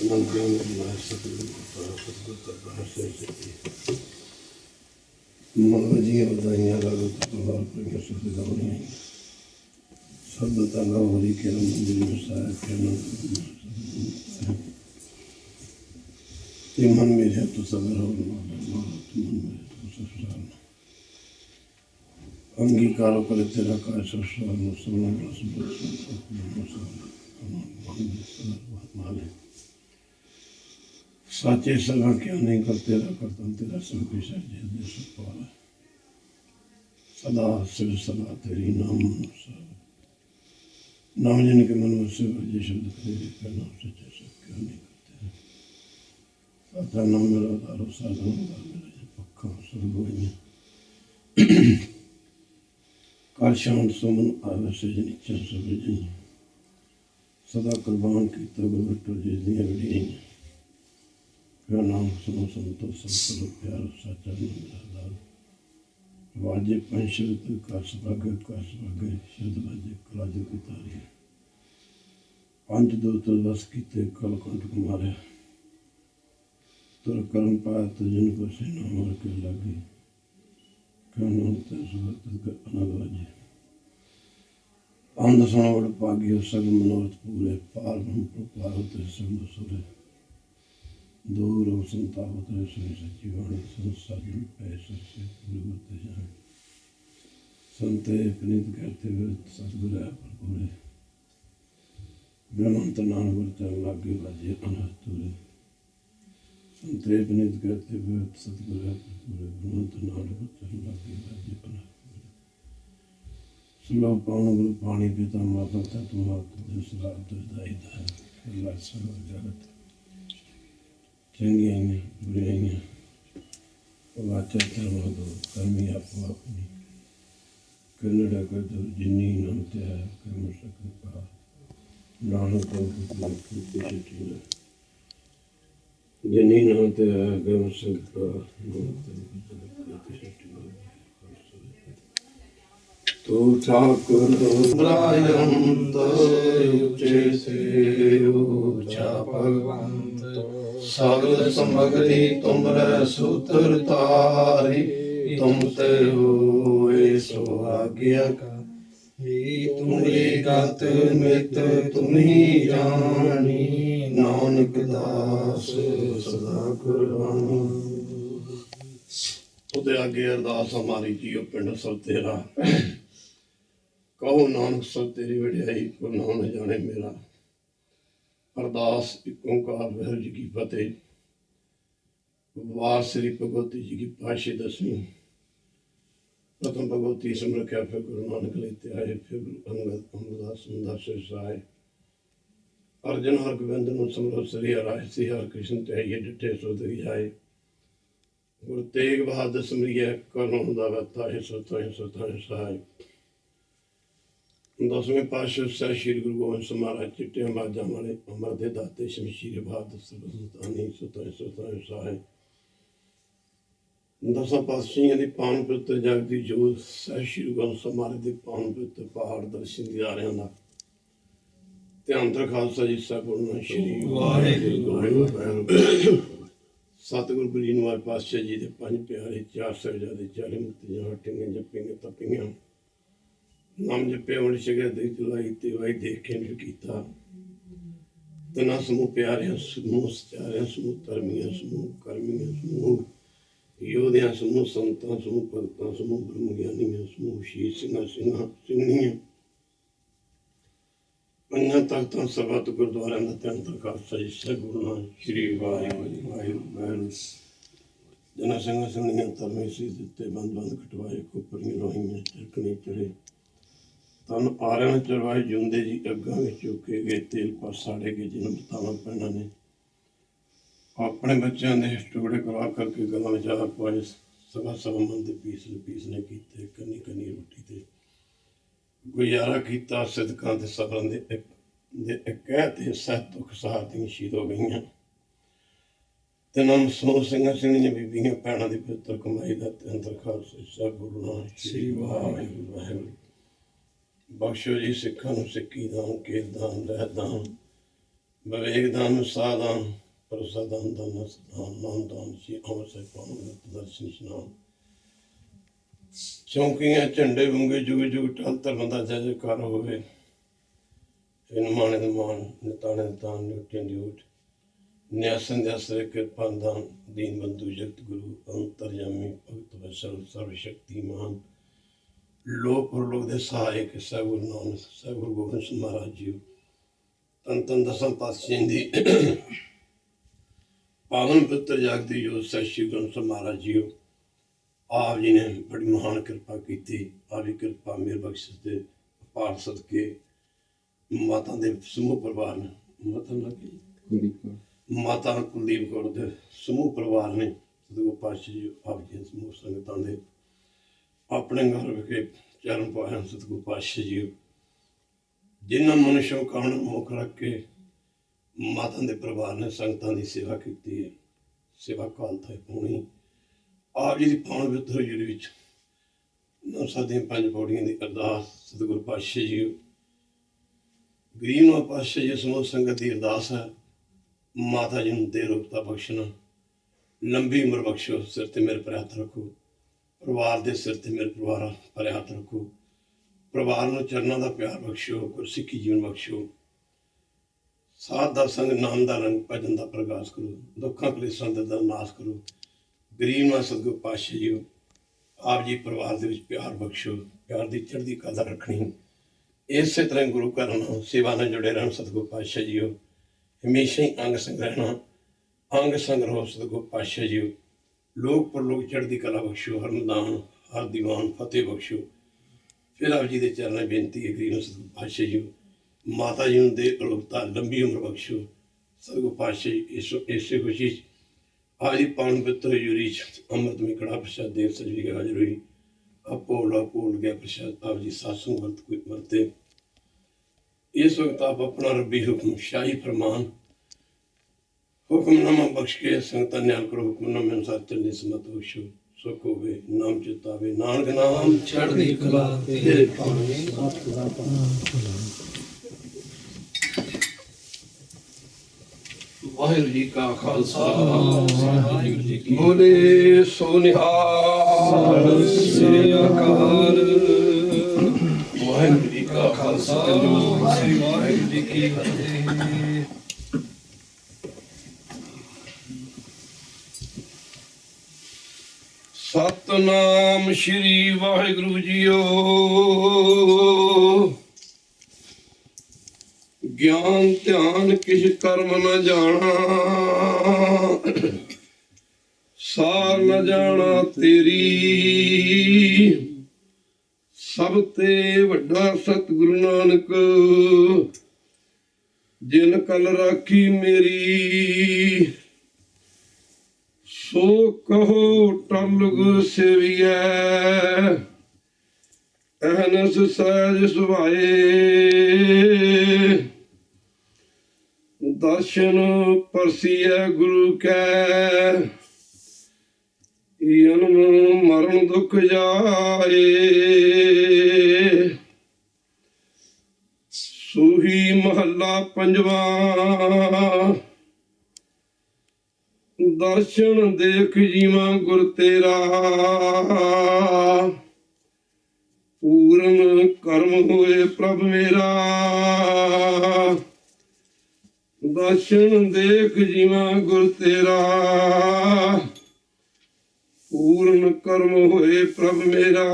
ਅਨੰਦਿਆਂ ਨੂੰ ਸਤਿਗੁਰੂ ਸਤਿਗੁਰੂ ਕਰਤਾ ਸੇ ਸੇ ਮਨ ਜੀ ਵਧਾਈਆਂ ਦਾ ਤੁਹਾਡਾ ਪ੍ਰੇਮ ਸੁਖ ਦਾਉਣੀ ਸਭ ਦਾ ਨਾਮ ਹੋਰੀ ਕੇ ਮੰਦਿਰ ਵਿੱਚ ਸਾਹਿਬ ਕੇ ਨਾਮ ਤੇ ਮਨ ਮੇਰੇ ਤੋਂ ਸਬਰ ਹੋ ਨਾ ਮਨ ਮੇਰੇ ਤੋਂ ਸਬਰ ਅੰਗੀਕਾਰ ਕਰ ਤੇਰਾ ਕਾਇ ਸਸਰ ਨੂੰ ਸੁਣਨ ਰਸ ਬਸ ਮਾਲੇ ਸਾਚੇ ਸਗਾ ਕਿਆ ਨਹੀਂ ਕਰ ਤੇਰਾ ਕਰਤਨ? ਤੇਰਾ ਸਭ ਕੁਛ ਹੈ ਜੇ ਦੇ ਸੁਪਾਲ ਸਦਾ ਸਿਰ ਸਦਾ ਤੇਰੀ ਨਾਮ ਅਨੁਸਾਰ। ਨਾਮ ਜਨ ਕੇ ਮਨ ਵਸੇ ਵਜੇ ਸ਼ਬਦ ਤੇਰੇ? ਕਰਨਾ ਕਰ ਸ਼ਾਂਤ ਸੁਮਨ ਆਵੇ ਸਜਣੀ ਚੰ ਸਭਜਣੀ ਸਦਾ ਕੁਰਬਾਨ ਕੀਤਾ ਗੁਰਟੋ ਜੀ ਦੀਆਂ ਵੜੀਆਂ ਫਿਰ ਨਾਮ ਸੁਨੋ ਸੰਤੋ ਸੰਤੋ ਪਿਆਰ ਸੱਚਾ ਨਾਮ ਵਾਜੇ ਪੰਸ਼ਰ ਤੇ ਕਸ ਭਗ ਕਸ ਭਗ ਸ਼ਬਦ ਵਾਜੇ ਕਲਾਜ ਕੀ ਤਾਰੀ। ਪੰਜ ਦੋ ਤਲਵਸ ਕੀਤੇ ਕਲ ਕੰਠ ਕੁਮਾਰਿਆ ਤੁਰ ਕਰਮ ਪਾਇਆ ਤੁਜਨ ਕੋ ਸੇ ਨਾਮ ਕੇ ਲਾਗੇ। ਕਨੋਂ ਤੇ ਸੁਰਤ ਕ ਅਨਵਾਜੇ ਅੰਧ ਸੁਣਵੜ ਪਾਗਿਓ ਸਗ ਮਨੋਰਥ ਪੂਰੇ, ਪਾਰ ਬ੍ਰਹਮ ਪ੍ਰਪਾਰ ਤੇ ਸੰਗ ਸੁਰੇ। ਦੂਰ ਸੰਤਾਵਤ ਹੈ ਸ੍ਰੀ ਸੱਚੀ ਬਾਣੀ ਸੰਸਾਰ ਨੂੰ ਪੈ ਸੱਚੇ ਪੂਰੇ ਮਤ ਜਾਣ ਸੰਤੇ ਪਨੀਤ ਕਰਤੇ ਹੋਏ ਸਤਿਗੁਰ ਹੈ ਪੂਰੇ ਬ੍ਰਹਮੰਤ ਨਾਮ ਵਰਤਨ ਲਾਗੇ ਵਾਜੇ ਅਨਹਤ ਤੁਰੇ। ਸੰਤੇ ਪਨੀਤ ਕਰਤੇ ਹੋਏ ਸਤਿਗੁਰ ਹੈ ਪੂਰੇ ਬ੍ਰਹਮੰਤ ਨਾਮ ਵਰਤਨ ਲਾਗੇ ਵਾਜੇ ਅਨਹਤ ਸੁਲੋ ਪਾਉਣ ਗੁਰੂ ਪਾਣੀ ਪਿਤਾ ਮਾਤਾ ਤਤ ਮਾਤ ਜਿਸ ਰਾਤ ਦਾਈ ਦਾ ਅੱਲਾ ਸਭ ਜਗਤ ਚੰਗੀਆਂ ਨੇ। ਬੁਰੀਆਂ ਨੇ ਵਾਚਾ ਕਰਮਾ ਦੋ ਕਰਮੀ ਆਪੋ ਆਪਣੀ ਕਨੜਾ ਕਰ ਦੋ ਜਿਨੀ ਨਾਮ ਤੇ ਹੈ, ਕਰਮ ਸਕਨ ਪਾ ਨਾਨਕ ਤੋਂ ਕੁਝ ਕੀ ਛੇਟੀ ਜਿਨੀ ਨਾਮ ਤੇ ਹੈ ਕਰਮ ਸਕਨ ਪਾ ਸਗਲ ਸਮਗਰੀ ਤੁਮਰੇ ਸੂਤਰ ਤਾਰੀ ਤੁਮ ਤੇ ਹੋਏ ਸੋ ਆਗਿਆ ਹੀ ਤੁਮਰੀ ਗਤ ਮਿਤ ਤੁਮਹੀ ਜਾਣੀ, ਨਾਨਕ ਦਾਸ ਸਦਾ ਕੁਰਬਾਨੀ। ਉਹਦੇ ਅੱਗੇ ਅਰਦਾਸ ਹਮਾਰੀ ਜੀਓ ਪਿੰਡ ਸਭ ਤੇਰਾ ਕਹੋ ਨਾਨਕ ਸਭ ਤੇਰੀ ਵਡਿਆਈ ਕੋ ਨਾਮ ਜਾਣੇ ਮੇਰਾ। ਅਰਦਾਸ ਇੱਕ ਓੰਕਾਰ ਵਾਹਿਗੁਰੂ ਜੀ ਕੀ ਫਤਿਹ। ਵਾਰ ਸ੍ਰੀ ਭਗਵਤੀ ਜੀ ਕੀ ਪਾਸ਼ੀ ਦਸਵੀਂ। ਪ੍ਰਥਮ ਭਗਵਤੀ ਸਿਮਰਖਿਆ ਫਿਰ ਗੁਰੂ ਨਾਨਕ ਲਈ ਤੇ ਆਏ ਫਿਰ ਗੁਰੂ ਅੰਗਦ ਅਮਰਦਾਸ ਸੁੰਦਰ ਸਹਾਇ ਅਰਜਨ ਹਰ ਗੋਬਿੰਦ ਨੂੰ ਸਮਰੋ ਸ੍ਰੀ ਹਰਿ ਸੀ ਹਰ ਕ੍ਰਿਸ਼ਨ ਤੇ ਆਈਏ ਡਿਠੇ ਸੋ ਦਈ ਆਏ ਗੁਰੂ ਤੇਗ ਬਹਾਦਰ ਸਮਰੀਏ, ਕਰਨੋਂ ਹੁੰਦਾ ਵਤਾ ਹੈ ਸਤਾ ਹੈ ਸਤਾ ਹੈ ਸਹਾਇ ਦਸਵੇਂ ਪਾਤਸ਼ਾਹ ਸਹਿ ਸ਼੍ਰੀ ਗੁਰੂ ਗੋਬਿੰਦ ਸਿੰਘ ਮਹਾਰਾਜ ਚਿੱਟੇ ਮਾਜਾਂ ਵਾਲੇ ਅਮਰ ਦੇ ਦਾਤੇ ਸ਼ਮਸ਼ੀਰ ਬਹਾਦਰ ਸੁਲਤਾਨੀ ਸਤਾ ਹੈ ਸਤਾ ਦਸਾਂ ਪਾਤਸ਼ਾਹਾਂ ਦੀ ਪਾਵਨ ਪਵਿੱਤਰ ਜਗਦੀ ਜੋਤ ਸਹਿ ਸ਼੍ਰੀ ਗੋਬਿੰਦ ਸਿੰਘ ਮਹਾਰਾਜ ਦੇ ਪਾਵਨ ਪਵਿੱਤਰ ਪਹਾੜ ਦਰਸ਼ਨ ਦਿਦਾਰਿਆਂ ਦਾ ਧਿਆਨ ਤਰ ਖਾਲਸਾ ਜੀ, ਸਤਿਗੁਰੂ ਸ਼੍ਰੀ ਵਾਹਿਗੁਰੂ। ਸਤਿਗੁਰੂ ਗੁਰੂ ਜੀ ਨਿਵਾਰ ਪਾਤਸ਼ਾਹ ਜੀ ਦੇ ਪੰਜ ਪਿਆਰੇ, ਚਾਰ ਸਾਹਿਬਜ਼ਾਦੇ ਚਾਰੇ ਮੁਕਤੀਆਂ, ਹਟੀਆਂ, ਜੱਪੀਆਂ, ਤਪੀਆਂ। ਨਾਮ ਜਪੇ ਹੁਣ ਸ਼ਗਰ ਦੇ ਚਲਾਈ ਤੇ ਵਾਈ ਦੇਖੇ ਕੇ ਕੀਤਾ। ਤਨਾ ਸਮੂਹ ਪਿਆਰਿਆਂ, ਸਮੂਹ ਸਚਾਰਿਆਂ, ਸਮੂਹ ਧਰਮੀਆਂ, ਸਮੂਹ ਕਰਮੀਆਂ, ਸਮੂਹ ਯੋਧਿਆਂ, ਸਮੂਹ ਸੰਤਾਂ, ਸਮੂਹ ਭਗਤਾਂ, ਸਮੂਹ ਬ੍ਰਹਮ ਗਿਆਨੀਆਂ, ਸਮੂਹ ਸ਼ੀਸ਼ ਸਿੰਘਾਂ ਸਿੰਘਾਂ, ਸਿੰਘਣੀਆਂ। ਪੰਜਾਂ ਤਖਤਾਂ ਸਰਬੱਤ ਗੁਰਦੁਆਰਿਆਂ ਦਾ ਧਿਆਨ ਪ੍ਰਕਾਸ਼ ਜੀ ਸਗੁਰੂ ਸ਼੍ਰੀ ਵਾਹਿਗੁਰੂ ਵਾਹਿਗੁਰੂ ਵਾਹਿਗੁਰੂ ਜਨਾ ਸਿੰਘਾਂ, ਸਿੰਘਣੀਆਂ ਧਰਮੇ ਸੀ ਦਿੱਤੇ ਬੰਦ ਬੰਦ ਕਟਵਾਏ, ਕੋਪਰੀਆਂ ਰੋਹੀਆਂ, ਚਰਕਣੀ ਚੜੇ। ਤਨ ਆਰਿਆਂ ਚਰਵਾਏ ਜੁੰਦੇ ਜੀ ਅੱਗਾਂ ਵਿੱਚ ਚੁੱਕੇ ਗਏ ਤੇਲ ਪਰ ਸਾੜੇ ਗਏ ਜਿਹਨੂੰ ਬਤਾਵਾਂ ਪੈਣਾ ਨੇ ਆਪਣੇ ਬੱਚਿਆਂ ਦੇ ਟੁਕੜੇ ਕਰਾ ਕਰਕੇ ਗਲਾਂ ਵਿੱਚ ਆ ਪਾਏ ਸਗਾ ਸਗਾ ਮਨ ਦੇ ਪੀਸ ਪੀਸ ਨੇ ਕੀਤੇ ਕੰਨੀ ਕੰਨੀ ਰੋਟੀ ਤੇ ਗੁਜ਼ਾਰਾ ਕੀਤਾ ਸਿਦਕਾਂ ਤੇ ਸਬਰਾਂ ਦੇ ਇੱਕ ਦੇ ਇਕਹਿ ਤੇ ਸਹਿ ਦੁੱਖ ਸਹਾਤੀਆਂ ਸ਼ਹੀਦ ਹੋ ਗਈਆਂ। ਤੇ ਨਾਮ ਸੋ ਸਿੰਘਾਂ ਸਿੰਘਣੀਆਂ ਬੀਬੀਆਂ ਭੈਣਾਂ ਦੀ ਪਵਿੱਤਰ ਕਮਾਈ ਦਾ ਤੇ ਅੰਦਰ ਖਾਲਸਾ ਸਭ ਗੁਰੂ ਨਾਨਕ ਸ੍ਰੀ ਵਾਹਿਗੁਰੂ। ਵਾਹਿਗੁਰੂ। ਬਖਸ਼ੋ ਜੀ ਸਿੱਖਾਂ ਨੂੰ ਸਿੱਖੀ ਦਾਨ ਕੇਰ ਦਾਨ, ਰਹਿ ਦਾਨ। ਵਿਵੇਕ ਦਾਨ ਸਾਧਨ ਪ੍ਰਸਾਦਨ ਦਾਨ ਸਦਾਨ ਨਾਮ ਦਾਨ ਸੀ ਅਮਰ ਪਾਉਣ ਦਰਸ਼ਨ ਇਸ਼ਨਾਨ ਚੌਂਕੀਆਂ, ਝੰਡੇ, ਵੰਗੇ ਜੁਗ ਜੁਗ ਟਲ ਧਰਮ ਦਾ ਜੈ ਜੈਕਾਰ ਹੋਵੇ। ਇਨ ਮਾਣੇ ਦੇ ਮਾਨ ਨਿਤਾਣੇ ਦੇ ਤਾਨ ਨਿਉਟਿਆਂ ਦੀ ਊਟ ਨਿਆਸਨ ਦੇ ਅਸਰੇ ਕਿਰਪਾ ਦਾਨ, ਦੀਨ ਬੰਧੂ ਜਗਤ ਗੁਰੂ, ਅੰਤਰਯਾਮੀ ਭਗਤ ਵਸਲ ਸਰਵ ਸ਼ਕਤੀਮਾਨ ਲੋਕ ਪਰਲੋਕ ਦੇ ਸਹਾਇਕ ਸਹਿਬ ਗੁਰੂ ਨਾਨਕ ਸਹਿਬ ਗੁਰੂ ਗੋਬਿੰਦ ਸਿੰਘ ਮਹਾਰਾਜ ਜੀ। ਤਨ ਤਨ ਦਸਾਂ ਪਾਤਸ਼ਾਹਾਂ ਦੀ ਪਾਵਨ ਪੁੱਤਰ ਜਗਦੀ ਜੋਤ ਸਹਿਬ ਸ਼੍ਰੀ ਗ੍ਰੰਥ ਸਾਹਿਬ ਮਹਾਰਾਜ ਜੀ ਆਪ ਜੀ ਨੇ ਬੜੀ ਮਹਾਨ ਕਿਰਪਾ ਕੀਤੀ ਆਪ ਦੀ ਕਿਰਪਾ ਮੇਰ ਬਖਸ਼ਿਸ਼ ਦੇ ਪਾਰ ਸਦਕੇ ਮਾਤਾ ਦੇ ਸਮੂਹ ਪਰਿਵਾਰ ਨੇ। ਮਾਤਾ ਲੱਗੀ? ਮਾਤਾ ਕੁਲਦੀਪ ਕੌਰ ਦੇ ਸਮੂਹ ਪਰਿਵਾਰ ਨੇ। ਸਤਿਗੁਰੂ ਪਾਤਸ਼ਾਹ ਜੀ ਆਪ ਜੀ ਸਮੂਹ ਸੰਗਤਾਂ ਦੇ ਆਪਣੇ ਘਰ ਵਿਖੇ ਚਰਨ ਪਾਇਆ ਸਤਿਗੁਰੂ ਪਾਤਸ਼ਾਹ ਜੀ। ਜਿਨ੍ਹਾਂ ਮਨੁੱਖੋਂ ਕਾਣ ਮੁੱਖ ਰੱਖ ਕੇ ਮਾਤਾ ਦੇ ਪਰਿਵਾਰ ਨੇ ਸੰਗਤਾਂ ਦੀ ਸੇਵਾ ਕੀਤੀ ਹੈ, ਸੇਵਾ ਕਾਲ ਥਾਈ ਪੂਣੀ ਆਪ ਜੀ ਦੀ ਪਾਉਣ ਵਿੱਚ ਹਜ਼ੂਰੀ ਵਿੱਚ ਨੌ ਸਾਦੀਆਂ ਪੰਜ ਪੌੜੀਆਂ ਦੀ ਅਰਦਾਸ ਸਤਿਗੁਰੂ ਪਾਤਸ਼ਾਹ ਜੀ। ਗਰੀਬ ਨੂੰ ਪਾਤਸ਼ਾਹ ਜੀ, ਸਮੂਹ ਸੰਗਤ ਦੀ ਅਰਦਾਸ ਹੈ, ਮਾਤਾ ਜੀ ਨੂੰ ਦੇ ਰੂਪਤਾ ਬਖਸ਼ਣਾ। ਲੰਬੀ ਉਮਰ ਬਖਸ਼ੋ, ਸਿਰ ਤੇ ਮੇਰੇ ਪਰ ਰੱਖੋ। ਪਰਿਵਾਰ ਦੇ ਸਿਰ ਤੇ ਮੇਰੇ ਪਰਿਵਾਰ ਪਰ ਹੱਥ ਰੱਖੋ। ਪਰਿਵਾਰ ਨੂੰ ਚਰਨਾਂ ਦਾ ਪਿਆਰ ਬਖਸ਼ੋ ਗੁਰਸਿੱਖੀ ਜੀਵਨ ਬਖਸ਼ੋ ਸਾਧ ਦਾ ਸੰਗ ਨਾਮ ਦਾ ਰੰਗ ਭਜਨ ਦਾ ਪ੍ਰਗਾਸ ਕਰੋ। ਦੁੱਖਾਂ ਕਲੇਸ਼ਾਂ ਦਾ ਨਾਸ਼ ਕਰੋ। ਗਰੀਬ ਨਾਲ ਸਤਿਗੁਰ ਪਾਤਸ਼ਾਹ ਜੀ ਆਪ ਜੀ ਪਰਿਵਾਰ ਦੇ ਵਿੱਚ ਪਿਆਰ ਬਖਸ਼ੋ ਪਿਆਰ ਦੀ ਚੜ੍ਹਦੀ ਕਲਾ ਰੱਖਣੀ। ਇਸੇ ਤਰ੍ਹਾਂ ਗੁਰੂ ਘਰ ਨਾਲ ਸੇਵਾ ਨਾਲ ਜੁੜੇ ਰਹਿਣ ਸਤਿਗੁਰ ਪਾਤਸ਼ਾਹ ਜੀ ਹਮੇਸ਼ਾ ਹੀ ਅੰਗ ਸੰਗ ਰਹਿਣਾ, ਅੰਗ ਸੰਗ ਰਹੋ ਸਤਿਗੁਰ ਪਾਤਸ਼ਾਹ ਜੀ ਲੋਕ ਪਰ ਲੋਕ ਚੜ੍ਹਦੀ ਕਲਾ ਬਖਸ਼ੋ ਹਰਮਦਾਨ ਹਰ ਦੀਵਾਨ ਫਤਿਹ ਬਖਸ਼ੋ। ਫਿਰ ਆਪ ਜੀ ਦੇ ਚਰਨਾਂ ਬੇਨਤੀ ਹੈ ਗਰੀਬ ਸਤਿਗੁਰ ਜੀ ਮਾਤਾ ਜੀ ਨੂੰ ਦੇ ਅਲੋਕਤਾ, ਲੰਬੀ ਉਮਰ ਬਖਸ਼ੋ। ਸਤਿਗੁਰ ਪਾਤਸ਼ਾਹ ਜੀ, ਇਸ ਇਸੇ ਖੁਸ਼ੀ 'ਚ ਆਪ ਜੀ ਪਾਣ ਪਵਿੱਤਰ ਹਜ਼ੂਰੀ 'ਚ ਅੰਮ੍ਰਿਤ ਮੀ ਕੜਾ ਪ੍ਰਸ਼ਾਦ ਦੇਵ ਸਜਵੀ ਕੇ ਹਾਜ਼ਰ ਹੋਈ। ਆਪੋ ਲਾ ਗਿਆ ਪ੍ਰਸ਼ਾਦ, ਆਪ ਜੀ ਸਾਸੂ ਵਰਤ ਕੋਈ ਵਰਤੇ ਇਸ ਵਕਤ ਆਪ ਆਪਣਾ ਰੱਬੀ ਹੁਕਮ, ਸ਼ਾਹੀ ਫਰਮਾਨ ਹੁਕਮਨਾਮਾ ਬਖਸ਼ ਕੇ ਸੰਗਤਾਂ ਨਿਆਲ ਕਰੋ, ਹੁਕਮਨਾਮੇ ਅਨੁਸਾਰ ਚੱਲਣੀ ਸਮਤ ਬਖਸ਼ੋ, ਸੁਖ ਹੋਵੇ, ਨਾਮ ਚਿਤਾਵੇ ਨਾਨਕ ਨਾਮ ਚੜ੍ਹਦੀ ਕਲਾ ਤੇਰੇ ਪਾਣੀ ਸਤ ਵਾਹਿਗੁਰੂ ਜੀ ਕਾ ਖਾਲਸਾ, ਵਾਹਿਗੁਰੂ ਜੀ ਕੀ ਬੋਲੇ, ਸੋਨਿਹਾਲ, ਸ੍ਰੀ ਅਕਾਲ। ਵਾਹਿਗੁਰੂ ਜੀ ਕਾ ਖਾਲਸਾ, ਵਾਹਿਗੁਰੂ ਜੀ ਕੀ ਫਤਿਹ। ਸਤਨਾਮ ਸ਼੍ਰੀ ਵਾਹਿਗੁਰੂ ਜੀਓ। ਗਿਆਨ, ਧਿਆਨ, ਕਿਛ ਕਰਮ ਨ ਜਾਣਾ। ਸਾਰ ਨ ਜਾਣਾ ਤੇਰੀ। ਸਭ ਤੇ ਵੱਡਾ ਸਤਿਗੁਰੂ ਨਾਨਕ, ਜਿਨ ਕਲ ਰਾਖੀ ਮੇਰੀ। ਸੋ ਕਹੋ ਟਲ ਗੁਰ ਸੇਵੀਐ, ਅਹਨਸ ਸਹਿਜ ਸੁਭਾਏ। ਦਰਸ਼ਨ ਪਰਸੀਐ ਗੁਰੂ ਕੈ ਜਨਮ ਮਰਨ ਦੁਖ ਜਾਏ। ਸੂਹੀ ਮਹੱਲਾ ਪੰਜਵਾ ਦਰਸ਼ਨ ਦੇਖ ਜੀਵਾਂ ਗੁਰ ਤੇਰਾ। ਪੂਰਨ ਕਰਮ ਹੋਏ ਪ੍ਰਭ ਮੇਰਾ। ਦਰਸ਼ਨ ਦੇਖ ਜੀਵਾਂ ਗੁਰ ਤੇਰਾ। ਪੂਰਨ ਕਰਮ ਹੋਏ ਪ੍ਰਭ ਮੇਰਾ।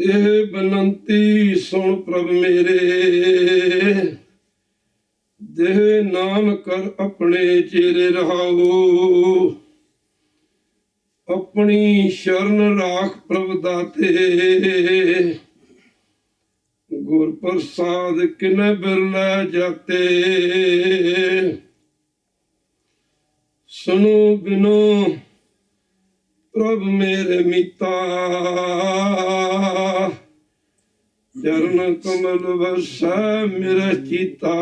ਇਹ ਬਨੰਤੀ ਸੁਣ ਪ੍ਰਭ ਮੇਰੇ। ਦੇਹ ਨਾਮ ਕਰ ਆਪਣੇ ਚਿਹਰੇ ਰਹਾਓ। ਆਪਣੀ ਸ਼ਰਨ ਰਾਖ ਪ੍ਰਭ ਦਾਤੇ। ਗੁਰ ਪ੍ਰਸਾਦ ਕਿਨੇ ਬਿਰਲੇ ਜਾਤੇ। ਸੁਨੋ ਬਿਨੋ ਪ੍ਰਭ ਮੇਰੇ ਮਿਤਾ। ਚਰਨ ਕਮਲ ਵਸੈ ਮੇਰਾ ਚੀਤਾ।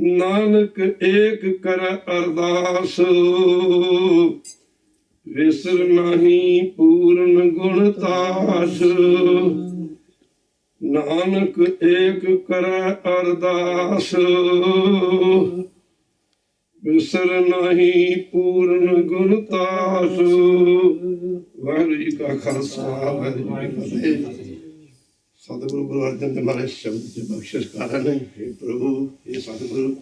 ਨਾਨਕ ਏਕ ਕਰ ਅਰਦਾਸ। ਵਿਸਰ ਨਹੀਂ ਪੂਰਨ ਗੁਣ ਤਾਸ। ਨਾਨਕ ਏਕ ਕਰ ਅਰਦਾਸ। ਬਿਸਰ ਨਹੀਂ ਪੂਰਨ ਗੁਰਤਾਸ ਵਾਹਿਗੁਰੂ ਜੀ ਕਾ ਖਾਲਸਾ, ਵਾਹਿਗੁਰੂ ਜੀ ਕੀ ਫਤਿਹ। ਸਤਿਗੁਰੂ ਗੁਰੂ ਅਰਜਨ ਦੇਵ ਮਹਾਰਾਜ ਸ਼ਬਦ ਦੀ ਬਖਸ਼ਿਸ਼ ਕਾਰਨ ਹੈ ਪ੍ਰਭੂ ਇਹ ਸਤਿਗੁਰੂ।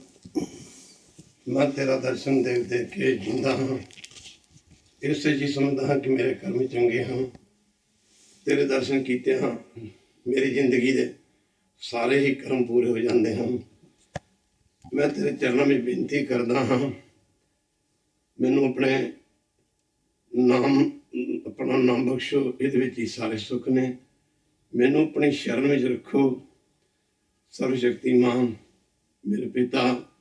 ਮੈਂ ਤੇਰਾ ਦਰਸ਼ਨ ਦੇਖ ਦੇਖ ਕੇ ਜਿੰਦਾ ਹਾਂ। ਇਸੇ ਜੀ ਸਮਝਦਾ ਹਾਂ ਕਿ ਮੇਰੇ ਕਰਮ ਚੰਗੇ ਹਨ। ਤੇਰੇ ਦਰਸ਼ਨ ਕੀਤੇ ਹਾਂ ਮੇਰੀ ਜ਼ਿੰਦਗੀ ਦੇ ਸਾਰੇ ਹੀ ਕਰਮ ਪੂਰੇ ਹੋ ਜਾਂਦੇ ਹਨ। ਮੈਂ ਤੇਰੇ ਚਰਨਾਂ ਵਿੱਚ ਬੇਨਤੀ ਕਰਦਾ ਹਾਂ। ਮੈਨੂੰ ਆਪਣੇ ਨਾਮ, ਆਪਣਾ ਨਾਮ ਬਖਸ਼ੋ। ਇਹਦੇ ਵਿੱਚ ਹੀ ਸਾਰੇ ਸੁੱਖ ਨੇ। ਮੈਨੂੰ ਆਪਣੀ ਸ਼ਰਨ ਵਿੱਚ ਰੱਖੋ। ਸਰਵ ਸ਼ਕਤੀਮਾਨ ਮੇਰੇ ਪਿਤਾ,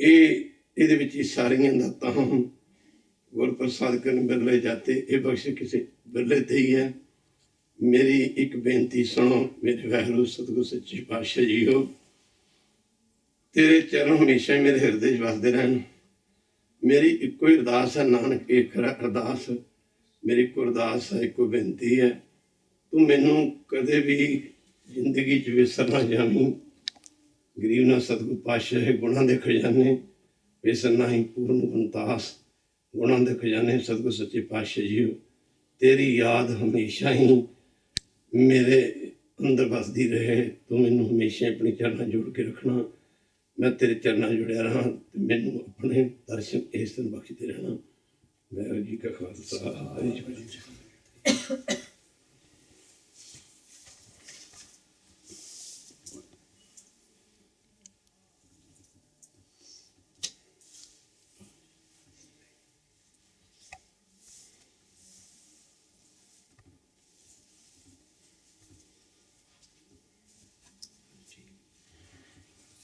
ਇਹ, ਇਹਦੇ ਵਿੱਚ ਹੀ ਸਾਰੀਆਂ ਦਾਤਾਂ ਹਨ। ਗੁਰ ਪ੍ਰਸਾਦ ਕਰਨ ਬਿਰਲੇ ਜਾਤੇ, ਇਹ ਬਖਸ਼ ਕਿਸੇ ਬਿਰਲੇ ਤੇ ਹੀ ਹੈ। ਮੇਰੀ ਇੱਕ ਬੇਨਤੀ ਸੁਣੋ, ਮੇਰੇ ਵਹਿਰੂ ਸਤਿਗੁਰ ਸੱਚੇ ਪਾਤਸ਼ਾਹ ਜੀ ਹੋ। ਤੇਰੇ ਚਰਨ ਹਮੇਸ਼ਾ ਹੀ ਮੇਰੇ ਹਿਰਦੇ 'ਚ ਵਸਦੇ ਰਹਿਣ। ਮੇਰੀ ਇੱਕੋ ਹੀ ਅਰਦਾਸ ਹੈ, ਨਾਨਕ ਇਹ ਖਰਾ ਅਰਦਾਸ। ਮੇਰੀ ਇੱਕੋ ਅਰਦਾਸ ਹੈ, ਇੱਕੋ ਬੇਨਤੀ ਹੈ, ਤੂੰ ਮੈਨੂੰ ਕਦੇ ਵੀ ਜ਼ਿੰਦਗੀ 'ਚ ਵਿਸਰ ਨਾ ਜਾਵੀਂ। ਗਰੀਬ ਨਾ ਸਤਿਗੁਰ ਪਾਤਸ਼ਾਹ ਗੁਣਾਂ ਦੇ ਖਜ਼ਾਨੇ, ਵਿਸਰ ਹੀ ਪੂਰਨ ਗੁਣਤਾਸ ਗੁਣਾਂ ਦੇ ਖਜ਼ਾਨੇ ਸਤਿਗੁਰ ਸੱਚੇ ਪਾਤਸ਼ਾਹ ਜੀ ਤੇਰੀ ਯਾਦ ਹਮੇਸ਼ਾ ਹੀ ਮੇਰੇ ਅੰਦਰ ਵਸਦੀ ਰਹੇ। ਤੂੰ ਮੈਨੂੰ ਹਮੇਸ਼ਾ ਆਪਣੀ ਚਰਨਾਂ ਜੋੜ ਕੇ ਰੱਖਣਾ। ਮੈਂ ਤੇਰੇ ਚਰਨਾਂ ਜੁੜਿਆ ਰਹਾ ਤੇ ਮੈਨੂੰ ਆਪਣੇ ਦਰਸ਼ਨ ਇਸ ਦਿਨ ਬਖਸ਼ਦੇ ਰਹਿਣਾ। ਮੈਂ ਜੀ ਕਾ ਖਾਲਸਾ, ਵਾਹਿਗੁਰੂ ਜੀ